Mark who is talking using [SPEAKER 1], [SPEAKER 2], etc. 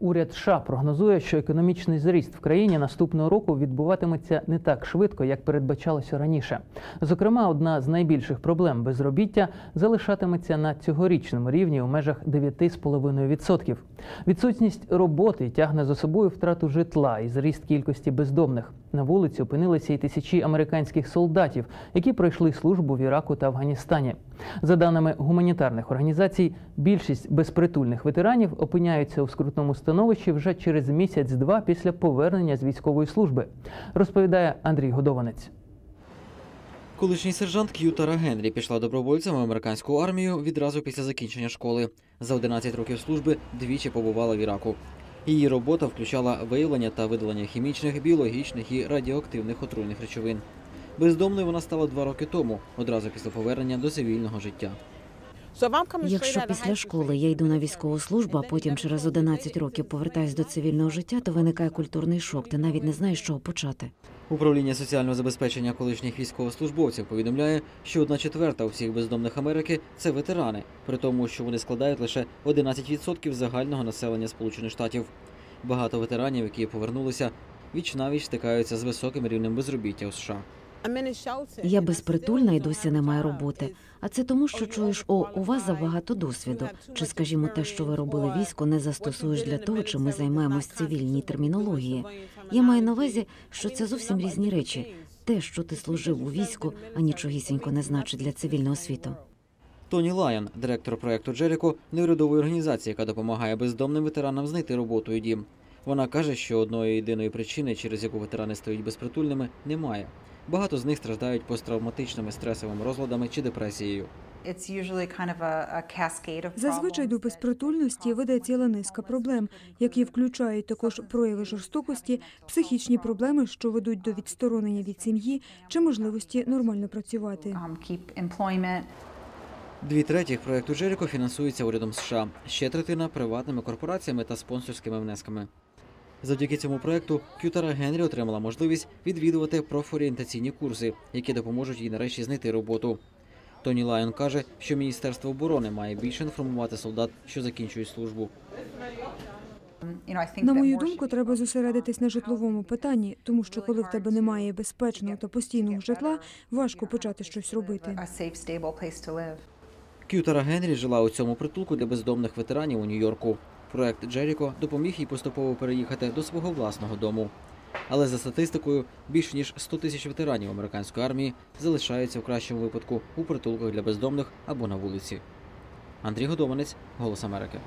[SPEAKER 1] Уряд США прогнозує, що економічний зріст в країні наступного року відбуватиметься не так швидко, як передбачалося раніше. Зокрема, одна з найбільших проблем безробіття залишатиметься на цьогорічному рівні у межах 9,5%. Відсутність роботи тягне за собою втрату житла і зріст кількості бездомних. На вулиці опинилися й тисячі американських солдатів, які пройшли службу в Іраку та Афганістані. За даними гуманітарних організацій, більшість безпритульних ветеранів опиняються у скрутному становищі вже через місяць-два після повернення з військової служби, розповідає Андрій Годованець.
[SPEAKER 2] Колишній сержант К'ютара Генрі пішла добровольцем в американську армію відразу після закінчення школи. За 11 років служби двічі побувала в Іраку. Її робота включала виявлення та видалення хімічних, біологічних і радіоактивних отруйних речовин. Бездомною вона стала два роки тому, одразу після повернення до цивільного життя.
[SPEAKER 3] Якщо після школи я йду на військову службу, а потім через 11 років повертаюсь до цивільного життя, то виникає культурний шок. Ти навіть не знаєш, чого почати.
[SPEAKER 2] Управління соціального забезпечення колишніх військовослужбовців повідомляє, що одна четверта усіх бездомних Америки це ветерани, при тому, що вони складають лише 11% загального населення Сполучених Штатів. Багато ветеранів, які повернулися, віч навіч стикаються з високим рівнем безробіття у США.
[SPEAKER 3] Я безпритульна і досі не маю роботи. А це тому, що чуєш, о, у вас забагато досвіду. Чи, скажімо, те, що ви робили військо, не застосуєш для того, чим ми займаємось цивільній термінології. Я маю на увазі, що це зовсім різні речі. Те, що ти служив у війську, а нічогісінько не значить для цивільного світу.
[SPEAKER 2] Тоні Лайон, директор проекту Джеріко, неурядової організації, яка допомагає бездомним ветеранам знайти роботу і дім. Вона каже, що одної єдиної причини, через яку ветерани стають безпритульними, немає. Багато з них страждають посттравматичними стресовими розладами чи депресією.
[SPEAKER 4] Зазвичай до безпритульності веде ціла низка проблем, які включають також прояви жорстокості, психічні проблеми, що ведуть до відсторонення від сім'ї чи можливості нормально працювати.
[SPEAKER 2] Дві третіх проекту Джеріко фінансується урядом США, ще третина приватними корпораціями та спонсорськими внесками. Завдяки цьому проекту К'ютара Генрі отримала можливість відвідувати профорієнтаційні курси, які допоможуть їй нарешті знайти роботу. Тоні Лайон каже, що Міністерство оборони має більше інформувати солдат, що закінчують службу.
[SPEAKER 4] На мою думку, треба зосередитись на житловому питанні, тому що коли в тебе немає безпечного та постійного житла, важко почати щось робити.
[SPEAKER 2] К'ютара Генрі жила у цьому притулку для бездомних ветеранів у Нью-Йорку. Проект Джеріко допоміг їй поступово переїхати до свого власного дому. Але за статистикою, більш ніж 100 тисяч ветеранів американської армії залишаються в кращому випадку у притулках для бездомних або на вулиці. Андрій Годованець, Голос Америки.